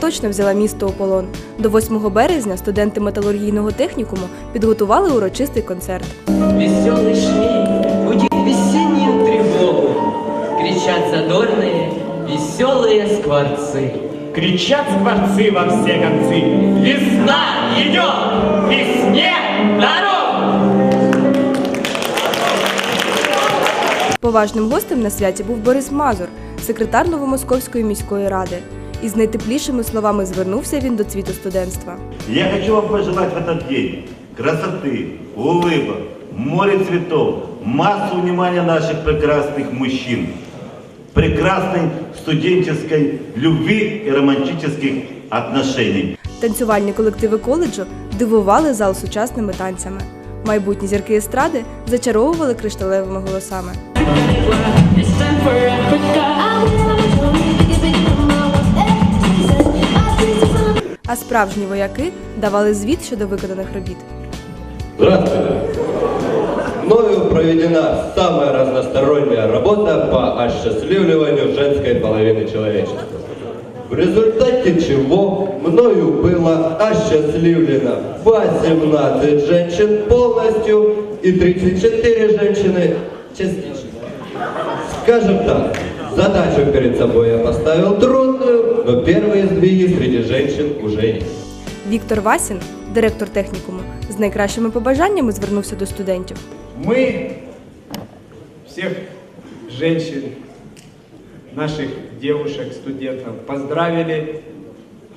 Точно взяла місто у полон. До 8 березня студенти металургійного технікуму підготували урочистий концерт. Веселый шмель будет весеннюю тревогу. Кричат задорные, веселые скворцы. Кричат скворцы во все концы. Весна идет, весне дорога! Поважним гостем на святі був Борис Мазур, секретар Новомосковської міської ради. Із найтеплішими словами звернувся він до цвіту студентства. Я хочу вам пожелать в этот день красоты, улыбок, море цветов, массу внимания наших прекрасных мужчин, прекрасной студенческой любви и романтических отношений. Танцювальні колективи коледжу дивували зал сучасними танцями. Майбутні зірки естради зачаровували кришталевими голосами. справжні вояки давали звіт щодо виконаних робіт. Здравствуйте. Мною проведена самая разносторонняя работа по осчастливливанию женской половины человечества. В результате чего мною было осчастливлено 18 женщин полностью и 34 женщины частично. Скажем так, задачу перед собой я поставил трудную, но первые сдвиги среди женщин уже есть. Віктор Васін, директор технікуму, з найкращими побажаннями звернувся до студентів. Мы всех женщин, наших девушек, студентов поздравили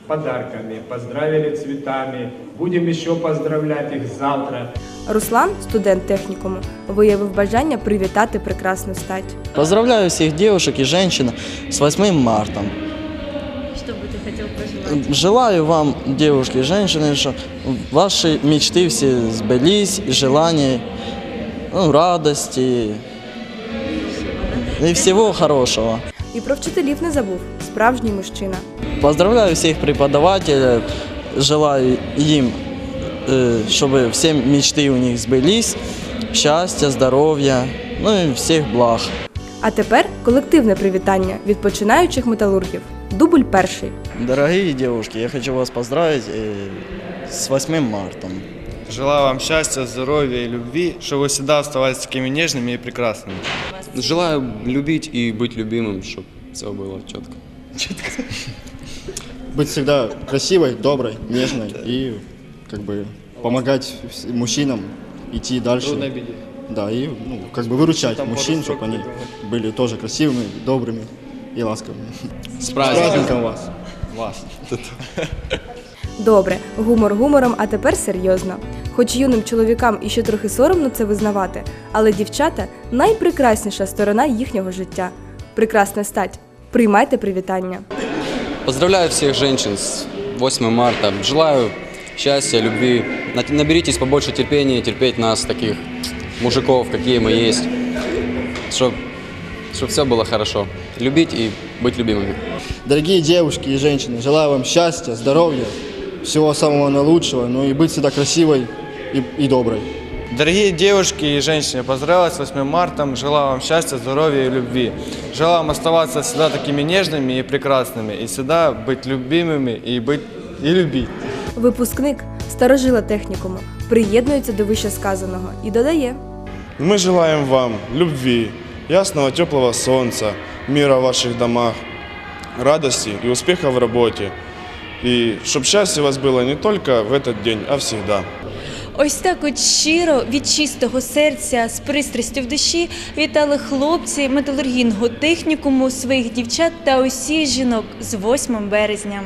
подарками, поздравили цветами. Будем еще поздравлять их завтра. Руслан, студент технікуму, виявив бажання привітати прекрасну стать. Поздравляю всех девушек и женщин с 8 марта Что бы ты хотел пожелать? Желаю вам, девушки и женщины, что ваши мечты все сбылись, и желания, ну, радости и всего хорошего. І про вчителів не забув справжній мужчина. Поздравляю всех преподавателей, желаю им, э, чтобы все мечты у них сбылись, счастья, здоровья, ну и всех благ. А тепер колективне привітання від починаючих металургів. Дубль перший. Дорогие девушки, я хочу вас поздравить э, с 8 марта. Желаю вам счастья, здоровья и любви, чтобы вы всегда оставались такими нежными и прекрасными. Желаю любить и быть любимым, чтобы все было четко. быть всегда красивой, доброй, нежной и как бы помогать вс- мужчинам идти дальше. Да, и ну, как бы выручать мужчин, чтобы они были тоже красивыми, добрыми и ласковыми. С С праздником вас! Вас. Добре, гумор гумором, а тепер серйозно. Хоч юним чоловікам іще трохи соромно це визнавати, але дівчата найпрекрасніша сторона їхнього життя. Прекрасна стать. Приймайте привітання. Поздравляю всех женщин с 8 марта. Желаю счастья, любви. На- Наберитесь побольше терпения, терпеть нас, таких мужиков, какие мы есть. Чтобы все было хорошо. Любить и быть любимыми. Дорогие девушки и женщины, желаю вам счастья, здоровья, всего самого наилучшего, ну и быть всегда красивой и, и доброй. Дорогие девушки и женщины, поздравляю с 8 марта. Желаю вам счастья, здоровья и любви. Желаю вам оставаться всегда такими нежными и прекрасными. И всегда быть любимыми и быть и любить. Випускник старожила технікуму приєднується до вищесказаного і додає. Мы желаем вам любви, ясного теплого солнца, мира в ваших домах, радости и успеха в работе. И чтобы счастье у вас было не только в этот день, а всегда. Ось так от щиро, від чистого серця, з пристрастю в душі вітали хлопці металургійного технікуму своїх дівчат та усіх жінок з 8 березня.